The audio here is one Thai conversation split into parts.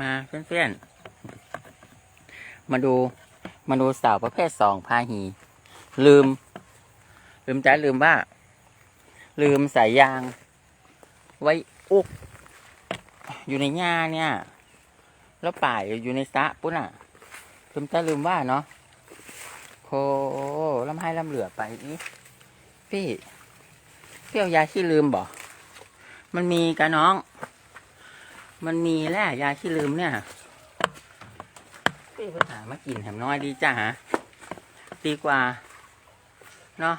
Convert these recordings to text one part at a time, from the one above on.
มาเพื่อนๆ มาดูมาดูสาวประเภทสองพาหี ลืม ลืมใจลืมว่า ลืมสายยาง ไว้อุก อยู่ในหญ้าเนี่ย แล้วป่ายอยู่ในสระปุ๊นอะ ลืมจ้าลืมว่าเนาะโคลำให้ลำเหลือไปนี่พี่ เอายวยาที่ลืมบอกมันมีกะน้อง มันมีแหละยาที่ลืมเนี่ยพี่ไปหามากินแถมน้อยดีจ้าฮะดีกว่าเนาะ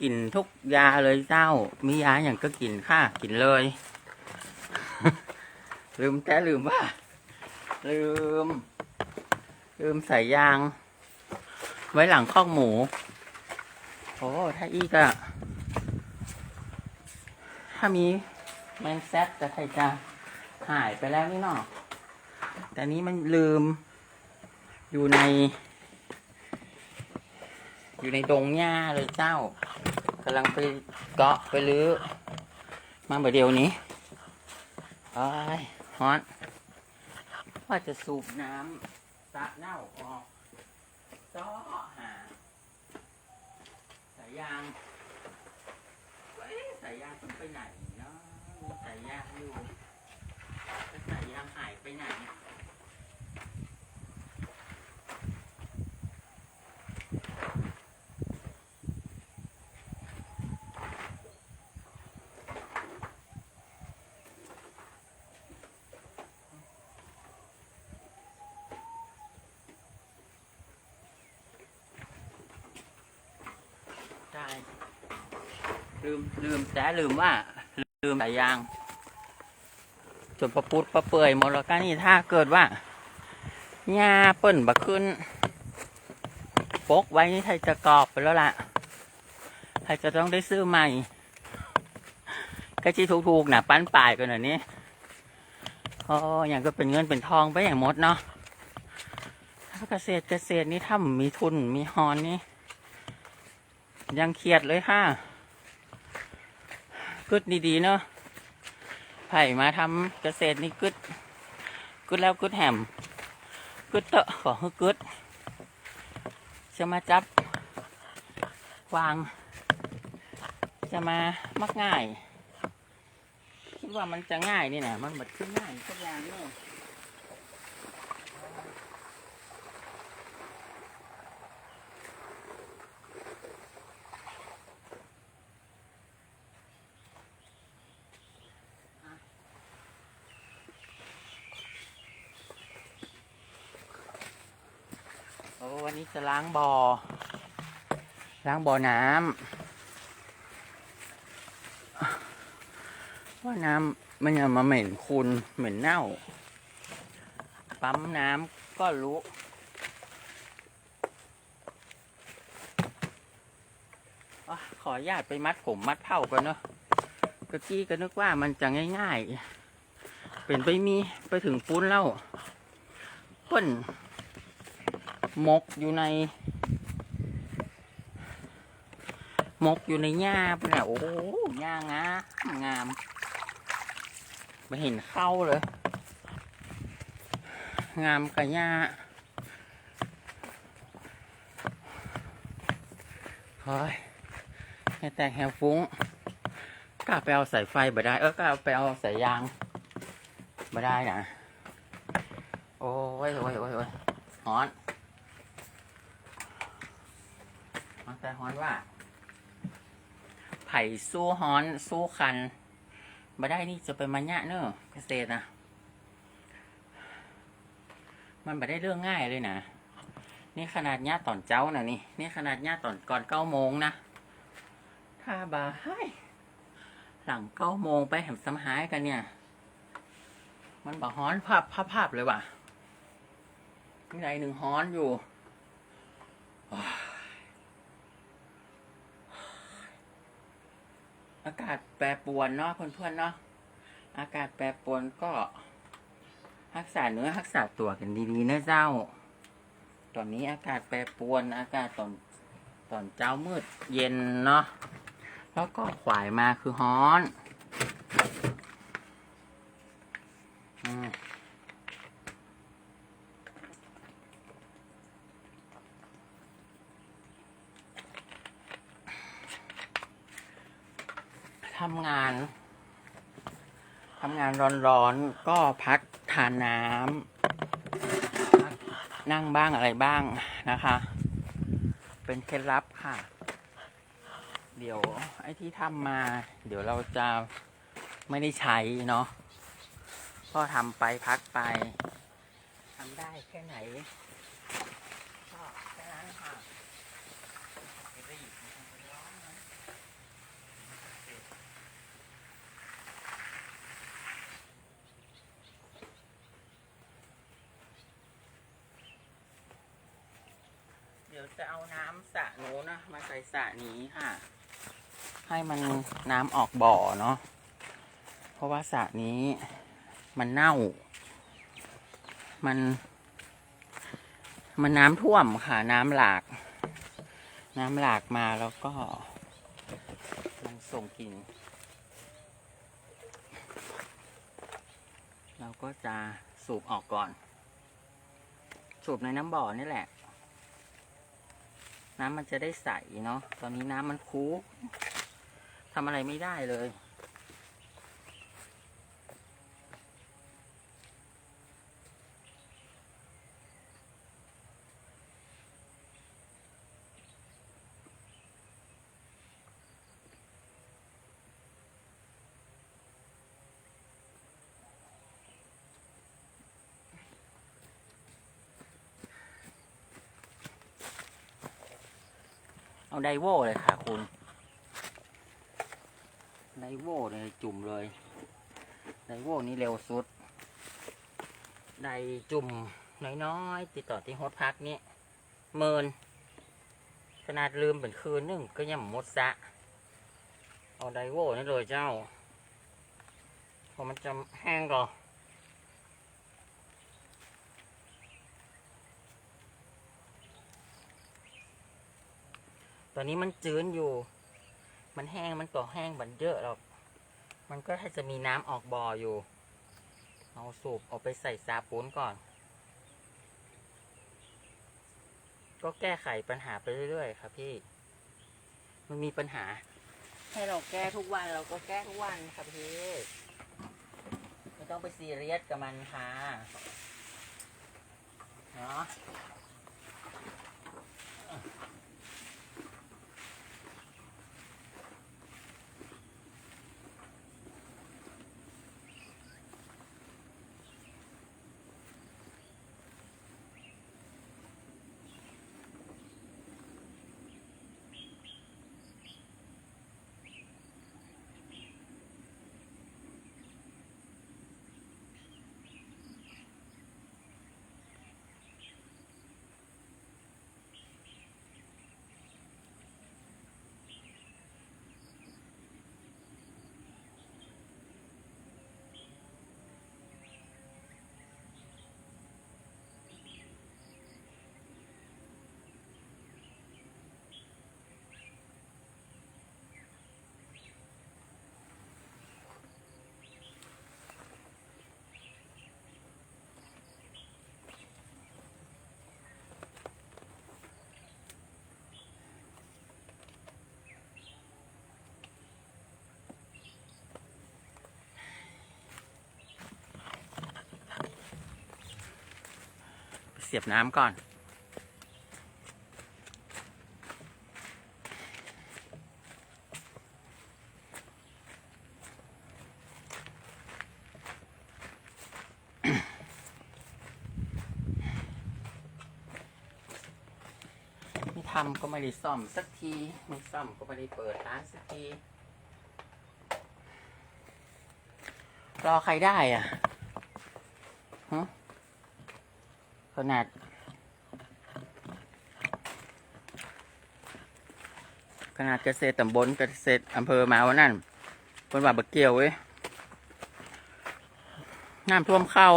กินทุกยาเลยเจ้า มียาอย่างก็กินค่ะ กินเลย ลืมแต่ลืมว่า ลืม ลืมใส่ยาง ไว้หลังคอกหมู โอ้ถ้าอีกอะ ถ้ามีแมงแซดจะใครจะหายไปแล้วนี่เนาะแต่นี้มันลืม อยู่ใน อยู่ในดงหญ้าเลยเจ้ากำลังไปเกาะไปลื้อมาเมื่อเดียวนี้ไอ้ายฮอนว่าจะสูบน้ำสระเน่าออกจ้อหาสายยางเว้ย สายยางมันไปไหนเนาะสายยางอยู่สายยางหายไปไหนใช่ ลืมลืมแต่ลืมว่า ลืมสายยางจนประปุดประเปื่อยหมดแล้วกันนี่ถ้าเกิดว่าหญ้าเปิ้นบักขึ้นปกไว้นี่ไทยจะกรอบไปแล้วล่ะไทยจะต้องได้ซื้อใหม่ก็จีถูกๆนะปั้นปลายกันหน่อยนี้อ๋ออย่างก็เป็นเงินเป็นทองไปอย่างหมดเนาะถ้าเกษตรเกษตรนี่ถ้ามีทุนมีฮอนนี่ยังเครียดเลยค่ะ กึดดีๆเนาะไผ่มาทำเกษตรนี่กึดกึดแล้วกึดแหมกึดเตอะขอให้กึดจะมาจับ วาง จะมามักง่าย คิดว่ามันจะง่ายนี่นะมันหมดขึ้นง่ายสักอย่างนี่โจะล้างบอ่อ ล้างบ่อน้ำว่าน้ำมันจะมาเหม็นคุณเหม็นเน่า ปั๊มน้ำก็รู้ขออนุญาตไปมัดผมมัดเผ้าก่อนเนาะกะกี้ก็นึกว่ามันจะง่าย ๆ เป็นไปมีไปถึงปุ้นแล้วเปิ้น มกอยู่ใน มกอยู่ในหญ้าปนี่ยโอ้หญ้างามงามไม่เห็นเข้าเลย งามกับหญ้าเฮ้ยแค่แต่แฮวฟุ้งกล้าไปเอาสายไฟบ่ได้ เออกล้าไปเอาสายยางบ่ได้นะ โอ้ยโอ้ยโอ้ยโอ้ยฮอน มันแต่ฮ้อนว่า ไผ่สู้ฮ้อนสู้คันมาได้นี่จะไปมันยะเนอะเกษตรนะมันไม่ได้เรื่องง่ายเลยนะนี่ขนาดญาตอนเจ้านะนี่นี่ขนาดญาตอนก่อนเก้าโมงนะถ้าบาให้หลังเก้าโมงไปแหมสมหายกันเนี่ย มันบอกฮ้อนภาพภาพภาพเลยว่ะมีไรหนึ่งฮ้อนอยู่ อากาศแปรปรวนเนาะเพื่อนๆเนาะอากาศแปรปรวนก็ รักษาเนื้อรักษาตัวกันดีๆนะเจ้า ตอนนี้อากาศแปรปรวนอากาศตอนตอนเจ้ามืดเย็นเนาะแล้วก็ขวายมาคือฮ้อน อืมทำงาน ทำงาน ร้อนๆก็พักทานน้ำพักนั่งบ้างอะไรบ้างนะคะ เป็นเคล็ดลับค่ะ เดี๋ยวไอ้ที่ทำมา เดี๋ยวเราจะไม่ได้ใช้เนาะก็ทำไปพักไปทำได้แค่ไหนก็แค่นั้นค่ะไม่รีบไม่ร้อนนะเดี๋ยวจะเอาน้ำส ระหนูนะมาใส่สระนี้ค่ะ ให้มันน้ำออกบ่อเนาะเพราะว่าสระนี้มันเน่า มัน มันน้ำท่วมค่ะ น้ำหลาก น้ำหลากมาแล้วก็ มันส่งกลิ่นเราก็จะสูบออกก่อน สูบในน้ำบ่อนี่แหละ น้ำมันจะได้ใสเนาะ ตอนนี้น้ำมันคูทำอะไรไม่ได้เลย เอาไดโวเลยค่ะคุณ ไดโวเลยจุ่มเลย ไดโวนี่เร็วสุด ไดจุ่มน้อยๆติดต่อที่ฮดพักนี้เมินขนาดลืมเป็นคืนนึงก็ยังหมดสะ เอาไดโวนี่เลยเจ้าพอมันจะแห้งก่อน ตอนนี้มันจืนอยู่ มันแห้งมันก็แห้งบันเยอะหรอก มันก็ให้จะมีน้ำออกบ่ออยู่ เอาสูบเอาไปใส่ซาปูนก่อน ก็แก้ไขปัญหาไปเรื่อยๆครับพี่ มันมีปัญหา ให้เราแก้ทุกวันเราก็แก้ทุกวันครับพี่ไม่ต้องไปซีเรียสกับมันค่ะเนาะ สียบน้ำก่อน ไม่ทำก็ไม่ได้ซ่อมสักที ไม่ซ่อมก็ไม่ได้เปิดร้านสักที รอใครได้อะฮะข นาด ขนาดเกษตรตำบลเกษตรอำเภอมาวันนั้นคนว่าบักเกี่ยวเว้ยน้ำท่วมเข้า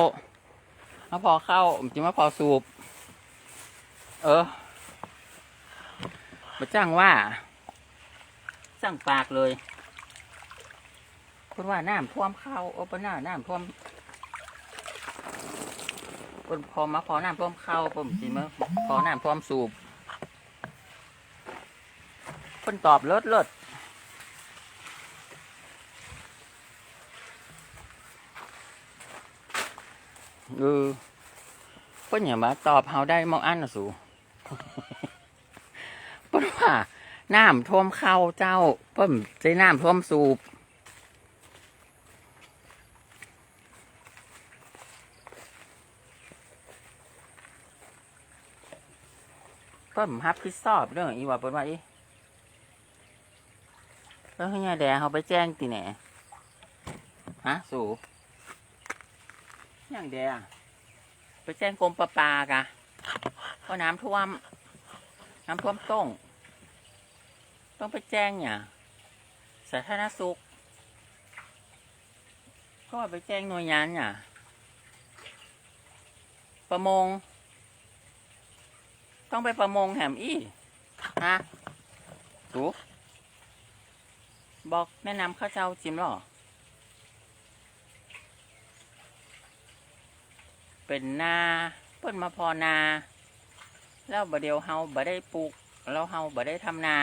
มาพอเข้าจิมาพอสูบ เออมาจ้างว่าสตั้งปากเลยคุณว่าน้ำท่วมเข้าโอ้ปะหน้าน้ำท่วม เพิ่นพอมาพอน้ำท่วมเข้าผมสิมาพอน้ำท่วมสูบเพิ่นตอบเลิศเลิศเออเพิ่นอย่ามาตอบเฮาได้มองอันนะสูเพิ่นว่าน้ำท่วมเข้าเจ้า เพิ่นใช้น้ำท่วมสูบ เพิ่มฮับผิดชอบเรื่องอีว่าเปิ้นว่าอีแล้วให้ยายแดงเขาไปแจ้งตีแหน่ฮะสูยังแดงไปแจ้งกรมประปากะเพราะน้ำท่วม น้ำท่วมต้องต้องไปแจ้งเนี่ยสาธารณสุขเพราะว่าไปแจ้งหน่วยงานเนี่ยประมง ต้องไปประมงแหมอี้ฮะถูบอกแนะนำข้าวเจ้าจิมหรอ เป็นนาเปิ้นมาพอนา แล้วบดเดียวเฮาบ่ได้ปลูก แล้วเฮาบ่ได้ทำนา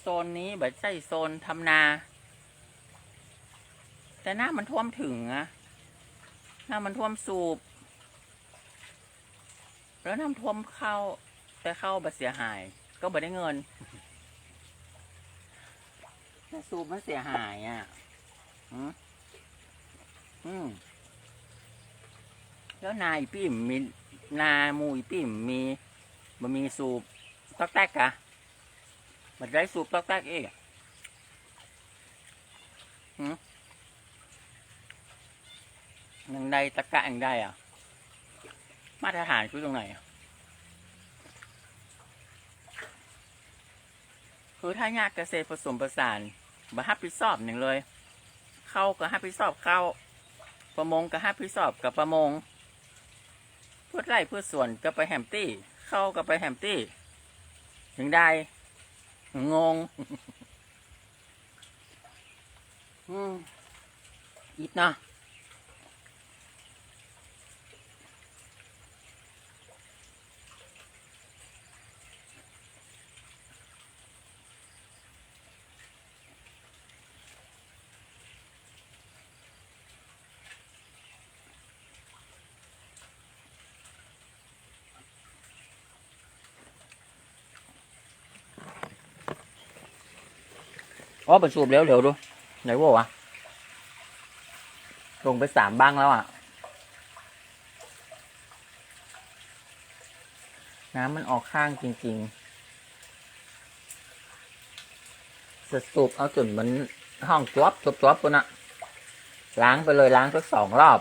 โซนนี้บ่ใช่โซนทำนา แต่น้ามันท่วมถึงอะน้ามันท่วมสูบ แล้วน้ำท่วมเข้า แต่เข้าบัเสียหาย ก็บ่ได้เงินแต่สูบมันเสียหายอะอืมอืมแล้วนายปิ่มมีนามูยปิ่มมีมันมีสูบตอกแตกกะมันได้สูบตอกแตกเองอะหืมยังได้ตะกะยังได้อะ มาตรฐานคือตรงไหนอะ คือถ้ายากเกษตรผสมผสานมาฮับผิดชอบหนึ่งเลยเข้ากับฮับผิดชอบเข้าประมงกับฮับผิดชอบกับประมงพืชไร่พืชสวนก็ไปแฮมตี้ เข้าก็ไปแฮมตี้ ถึงได้งงอืมอิดเนาะ อ๋อเป็นสูบเร็วเร็วดู ไหนวะลงไปสามบ้างแล้วอะ น้ำมันออกข้างจริงๆ จะสูบเอาจนมันห้องจวบจวบจวบปุ่นอะล้างไปเลยล้างสักสองรอบ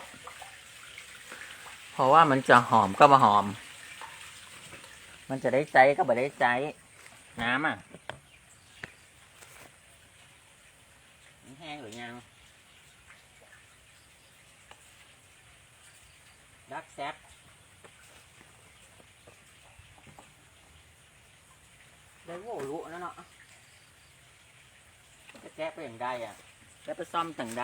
เพราะว่ามันจะหอมก็มาหอม มันจะได้ใจก็บ่ได้ใจ น้ำอะ แห้งหรือยังดักแซบได้โว้รู้นั่นเนาะจะแก้ไปอย่างใดอะแล้วไปซ่อมต่างใ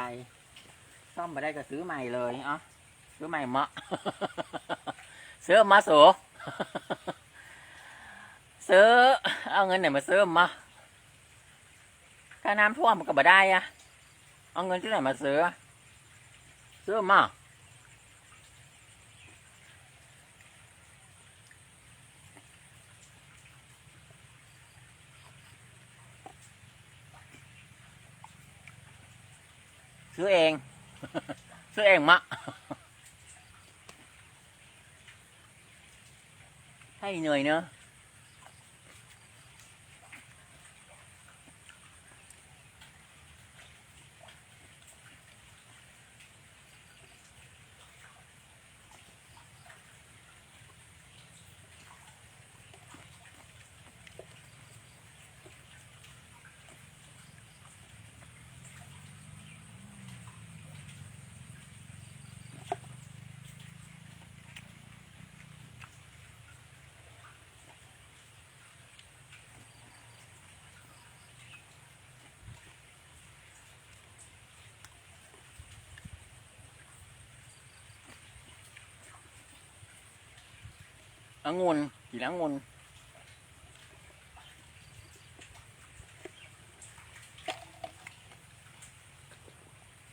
เลยเอ่ะซื้อใหม่เหมาะ ซื้อมาสู ซื้อ เอาเงินไหนมาซื้อมาถ้าน้ำท่วมมันก็บ่ได้อะ เอาเงินที่ไหนมาซื้อซื้อมาซื้อเอง ซื้อเองมะ ให้เหนื่อยเนอะ องุ่นกินองุ่น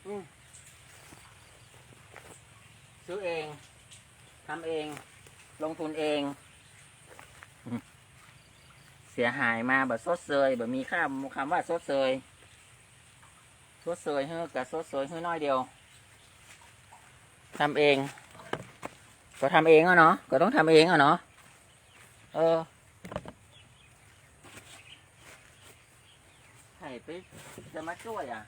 อืมซื้อเองทำเอง ลงทุนเองอืมเสียหายมาแบบสดเซยแบบมีค่าคำว่าสดเซยสดเซยเฮ้อกับสดเซยเฮ้อน้อยเดียวทำเอง ก็ทำเองอะเนาะก็ต้องทำเองอะเนาะเออใครไปจะมาช่วยอะ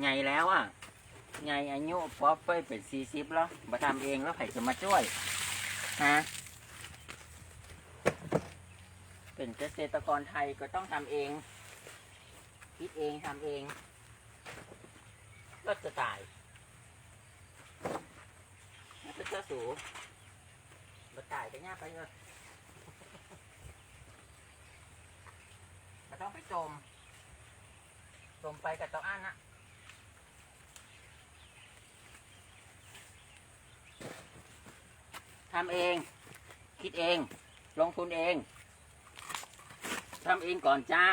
ไงแล้วอะไงอายุป๊อปไปเป็นสี่สิบแล้วมาทำเองแล้วใครจะมาช่วยฮะเป็นเกษตรกรไทยก็ต้องทำเอง คิดเองทำเอง ก็จะตาย เป็นเสื้อสูงมาตายกันยากไปเลยมันต้องไปจม จมไปกับเตาอั้นนะทำเอง คิดเอง ลงทุนเองทำเองก่อนจ้า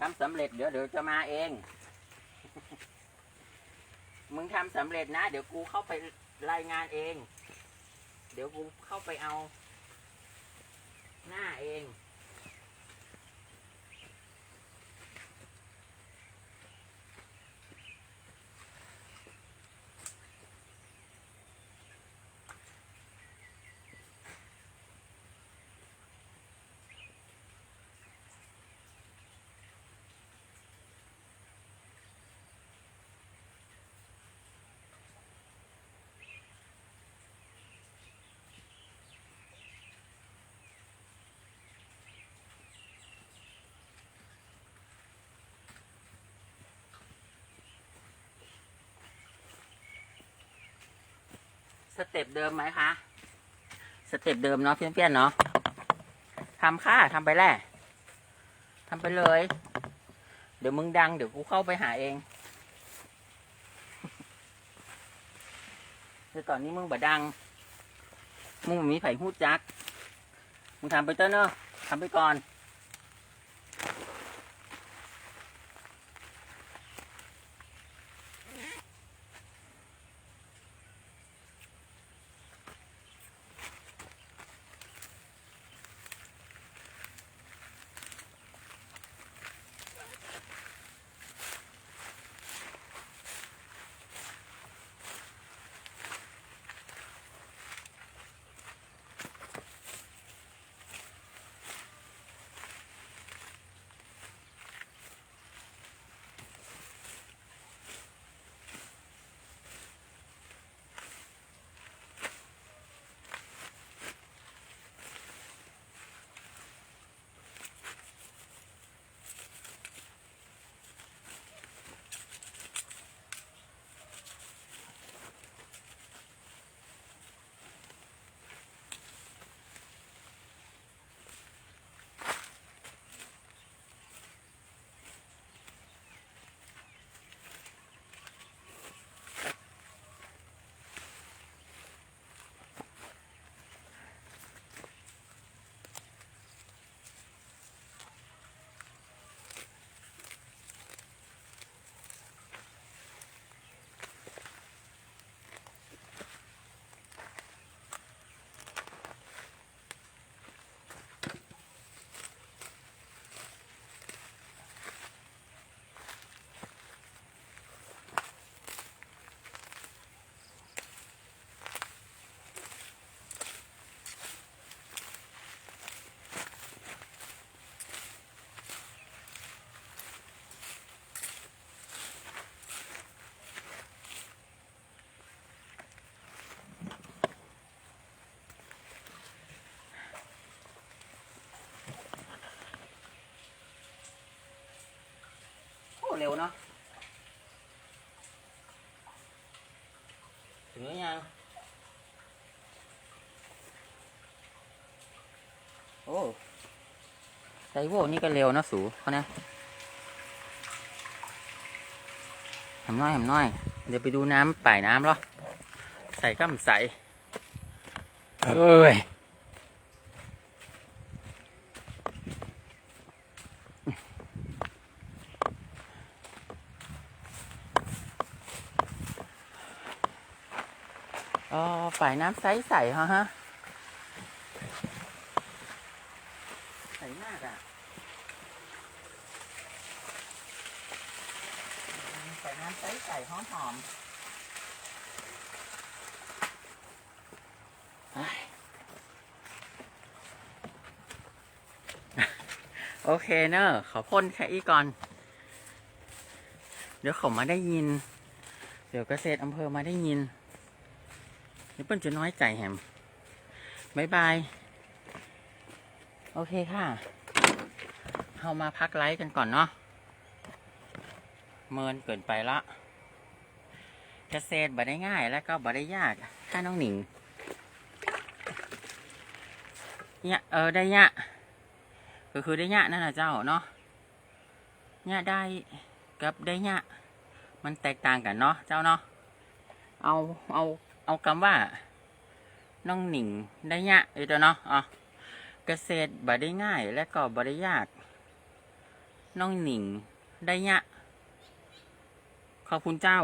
ทำสำเร็จเดี๋ยวเดี๋ยวจะมาเอง มึงทำสำเร็จนะ เดี๋ยวกูเข้าไปรายงานเอง เดี๋ยวกูเข้าไปเอา หน้าเอง สเต็ปเดิมไหมคะ สเต็ปเดิมเนาะเพี้ยนๆเนาะทำค่าทำไปแหละทำไปเลย เดี๋ยวมึงดังเดี๋ยวกูเข้าไปหาเองคือตอนนี้มึงบ่ดัง มึงบ่มีไผ่หูดจัก มึงทำไปเต้นเนาะทำไปก่อน วเนาะ ถึงหรือยัง โอ้ไซโวนี่ก็เร็วนะสูเขาเนี่ยทำน้อยทำน้อย เดี๋ยวไปดูน้ำป่ายน้ำเหรอ ใส่ก็มนใส่เอ้ย อ๋อฝ่ายน้ำใสๆฮะฮะใสมากอะฝ่ายน้ำใสๆหอมๆเฮ้ยโอเคเนอะขอพ่นแค่อีกก่อน เดี๋ยวเขามาได้ยิน เดี๋ยวเกษตรอำเภอมาได้ยิน เดี๋ยวเปิ้ลจะน้อยใจแฮมบายบาย โอเคค่ะเรามาพักไลฟ์กันก่อนเนาะ เมินเกินไปละเกษตรบ่ได้ง่ายแล้วก็บ่ได้ยากถ้าน้องหนิงเนี่ยเออได้ยะก็คือได้ยะนั่นแหละเจ้าเนาะเนี่ยได้กับได้ยะมันแตกต่างกันเนาะเจ้าเนาะเอาเอา เอาคำว่า น้องหนิงได้ยะเออเด้อเนาะอ๋อเกษตรบ่ได้ง่าย และก็บ่ได้ยาก น้องหนิงได้ยะขอบคุณเจ้า